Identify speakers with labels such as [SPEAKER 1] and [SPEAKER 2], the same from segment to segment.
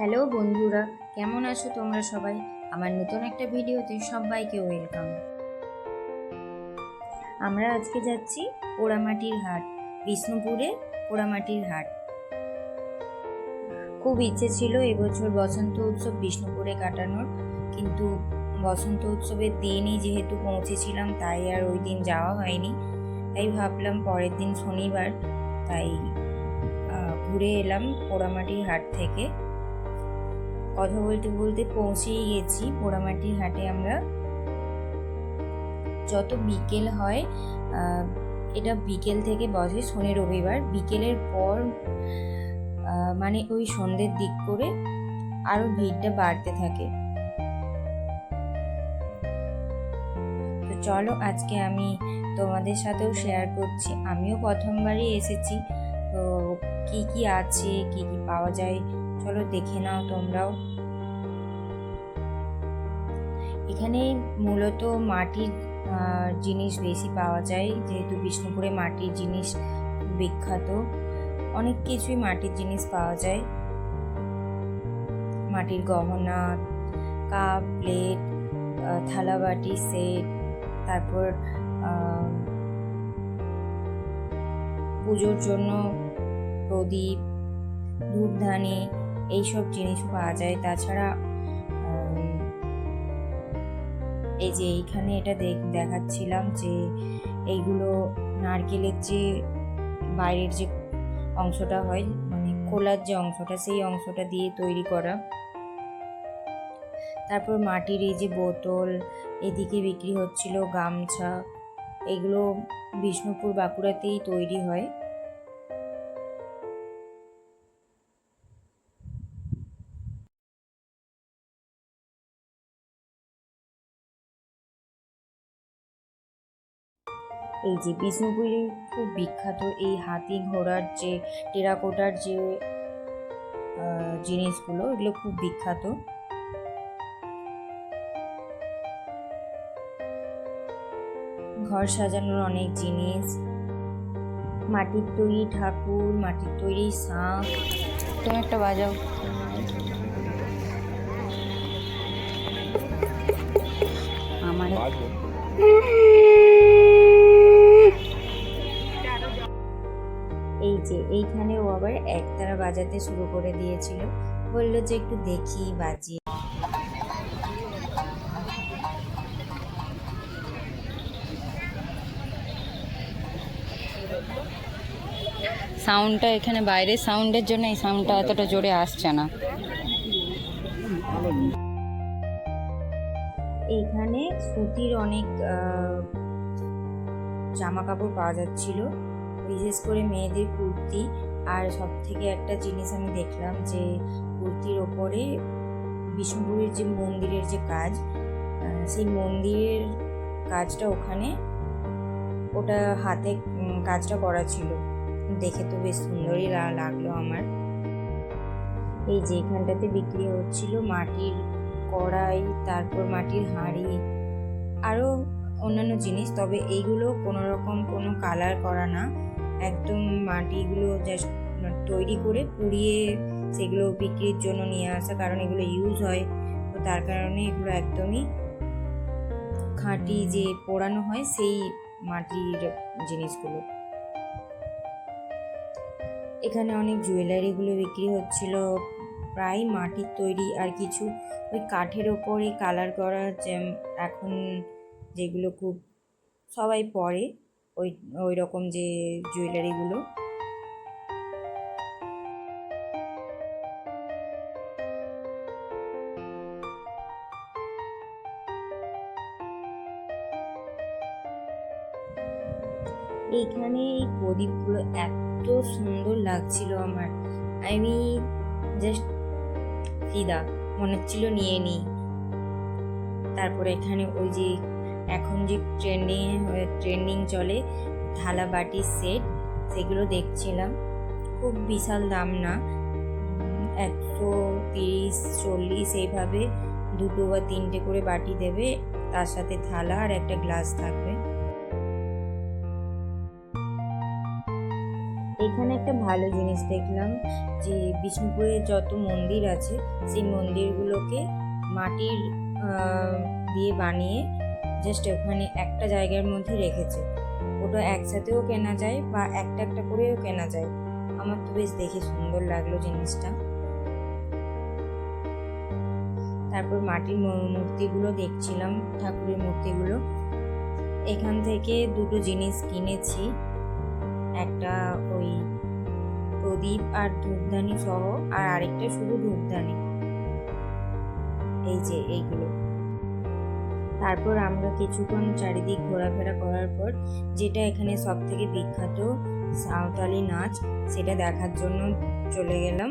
[SPEAKER 1] Hello বন্ধুরা, কেমন আছো তোমরা সবাই? আমার নতুন একটা ভিডিওতে সবাইকে ওয়েলকাম। আমরা আজকে যাচ্ছি পোড়ামাটির হাট, বিষ্ণুপুরে পোড়ামাটির হাট। খুব ইচ্ছে ছিল এবছর বসন্ত উৎসব বিষ্ণুপুরে কাটানোর, কিন্তু বসন্ত উৎসবের দিনই যেহেতু পৌঁছেছিলাম, তাই আর ওই দিন যাওয়া হয়নি। তাই ভাবলাম পরের দিন শনিবার, তাই ঘুরে এলাম পোড়ামাটির হাট থেকে। কথা বলতে বলতে পৌঁছেই গেছি। পোড়ামাটির হাটে আমরা যত বিকেল হয় এটা বিকেল থেকে বসে শনি রবিবার। বিকেলের পর মানে ওই সন্ধ্যের দিক করে আরও ভিড়টা বাড়তে থাকে। তো চলো আজকে আমি তোমাদের সাথেও শেয়ার করছি। আমিও প্রথমবারই এসেছি। তো কি কি আছে, কি কি পাওয়া যায় চলো দেখে নাও তোমরাও। এখানে মূলত মাটির জিনিস বেশি পাওয়া যায়, যেহেতু বিষ্ণুপুরে মাটির জিনিস বিখ্যাত। অনেক কিছুই মাটির জিনিস পাওয়া যায়। মাটির গহনা, কাপ, প্লেট থালাবাটি, সেট, তারপর পুজোর জন্য প্রদীপ, ধূপধানি এইসব জিনিস পাওয়া যায়। তাছাড়া এই যে এইখানে এটা দেখ- দেখাচ্ছিলাম যে এইগুলো নারকেলের যে বাইরের যে অংশটা হয় মানে খোলার যে অংশটা, সেই অংশটা দিয়ে তৈরি করা। তারপর মাটির এই যে বোতল, এদিকে বিক্রি হচ্ছিল গামছা। এগুলো বিষ্ণুপুর বাঁকুড়াতেই তৈরি হয়। এই যে বিষ্ণুপুরে খুব বিখ্যাত এই হাতি ঘোড়ার যে টেরাকোটার যে জিনিসগুলো এগুলো খুব বিখ্যাত। ঘর সাজানোর অনেক জিনিস। মাটির তৈরি ঠাকুর মাটির তৈরি শাঁখ। তুমি একটা বাজাও। আমার এইখানে ও আবার একতারা বাজাতে শুরু করে দিয়েছিল। বলল যে একটু দেখি বাজিয়ে।
[SPEAKER 2] সাউন্ডটা এখানে বাইরের সাউন্ডের জন্য এই সাউন্ডটা এতটা জোরে আসছে না।
[SPEAKER 1] এইখানে সুতির অনেক জামা কাপড় পাওয়া যাচ্ছিল। বিশেষ করে মেয়েদের কুর্তি আর সব থেকে একটা জিনিস আমি দেখলাম যে কুর্তির ওপরে বিষ্ণুপুরের যে মন্দিরের যে কাজ সেই মন্দিরের কাজটা ওখানে, ওটা হাতে কাজটা করা ছিল। দেখে তো বেশ সুন্দরই লাগল আমার। এই যে এখানটাতে বিক্রি হচ্ছিল মাটির কড়াই, তারপর মাটির হাঁড়ি আরও অন্যান্য জিনিস, তবে এইগুলো কোনো রকম কোনো কালার করা না। একদম মাটিগুলো জাস্ট তৈরি করে পুড়িয়ে সেগুলো বিক্রির জন্য নিয়ে আসা, কারণ এগুলো ইউজ হয়। তো তার কারণে এগুলো একদমই খাঁটি যে পোড়ানো হয় সেই মাটির জিনিসগুলো। এখানে অনেক জুয়েলারিগুলো বিক্রি হচ্ছিল। প্রায় মাটির তৈরি আর কিছু ওই কাঠের ওপরে কালার করা এখন যেগুলো খুব সবাই পরে, ওই ওই রকম যে জুয়েলারিগুলো এইখানে এই প্রদীপগুলো এত সুন্দর লাগছিল আমার। আমি জাস্ট ফিদা, মনে হচ্ছিল নিয়ে নিই তারপরে এখানে ওই যে এখন যে ট্রেন্ডিং ট্রেন্ডিং চলে থালা বাটির সেট সেগুলো দেখছিলাম। খুব বিশাল দাম না? একশো তিরিশ, চল্লিশ এইভাবে দুটো বা তিনটে করে বাটি দেবে, তার সাথে থালা আর একটা গ্লাস থাকবে। এখানে একটা ভালো জিনিস দেখলাম, যে বিষ্ণুপুরে যত মন্দির আছে, সেই মন্দিরগুলোকে মাটির দিয়ে বানিয়ে জাস্ট ওখানে একটা জায়গার মধ্যে রেখেছে। ওটা একসাথেও কেনা যায় বা একটা একটা করেও কেনা যায়। আমার তো বেশ দেখে সুন্দর লাগল জিনিসটা। তারপর মাটির মূর্তিগুলো দেখছিলাম, ঠাকুরের মূর্তিগুলো। এখান থেকে দুটো জিনিস কিনেছি। একটা ওই প্রদীপ আর ধূপদানি সহ, আর আরেকটা শুধু ধূপদানি। এই যে এইগুলো। তারপর আমরা কিছুক্ষণ চারিদিক ঘোরাফেরা করার পর, যেটা এখানে সব থেকে বিখ্যাত সাঁওতালি নাচ, সেটা দেখার জন্য চলে গেলাম।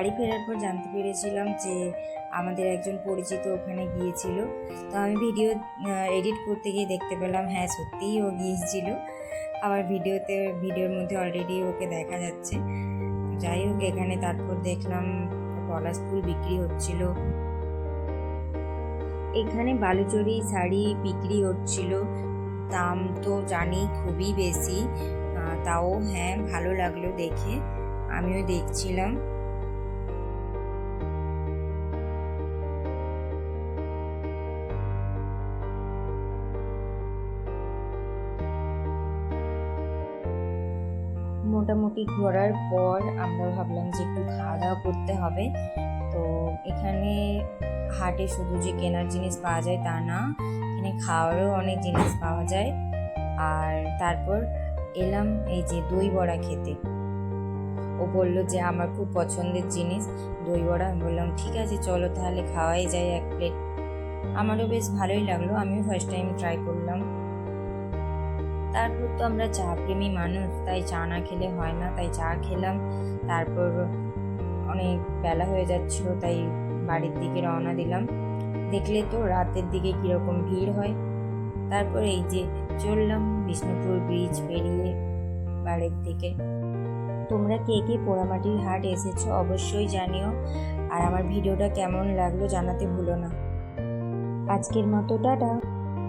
[SPEAKER 1] বাড়ি ফেরার পর জানতে পেরেছিলাম যে আমাদের একজন পরিচিত ওখানে গিয়েছিল। তো আমি ভিডিও এডিট করতে গিয়ে দেখতে পেলাম হ্যাঁ সত্যিই ও গিয়েছিল। আবার ভিডিওতে ভিডিওর মধ্যে অলরেডি ওকে দেখা যাচ্ছে। যাই হোক, এখানে তারপর দেখলাম পলাশ ফুল বিক্রি হচ্ছিল। এখানে বালুচরি শাড়ি বিক্রি হচ্ছিল। দাম তো জানি খুবই বেশি তাও হ্যাঁ ভালো লাগল দেখে। আমিও দেখছিলাম। মোটামুটি ঘোরার পর আমরা ভাবলাম যে একটু খাওয়া দাওয়া করতে হবে। তো এখানে হাটে শুধু যে কেনার জিনিস পাওয়া যায় তা না, এখানে খাওয়ারও অনেক জিনিস পাওয়া যায়। আর তারপর এলাম এই যে দই বড়া খেতে। ও বলল যে আমার খুব পছন্দের জিনিস, দই বড়া। আমি বললাম, ঠিক আছে, চলো তাহলে খাওয়াই যায় এক প্লেট আমারও বেশ ভালোই লাগল। আমিও ফার্স্ট টাইম ট্রাই করলাম। তারপর তো আমরা চা প্রেমী মানুষ, তাই চা না খেলে হয় না। তাই চা খেলাম, তারপর অনেক বেলা হয়ে যাচ্ছিল, তাই বাড়ির দিকে রওনা দিলাম। দেখলে তো রাতের দিকে কীরকম ভিড় হয়। তারপর এই যে চললাম বিষ্ণুপুর ব্রিজ পেরিয়ে বাড়ির দিকে। তোমরা কে কে পোড়ামাটির হাট এসেছ অবশ্যই জানিও। আর আমার ভিডিওটা কেমন লাগল জানাতে ভুলো না। আজকের মতো, টাটা।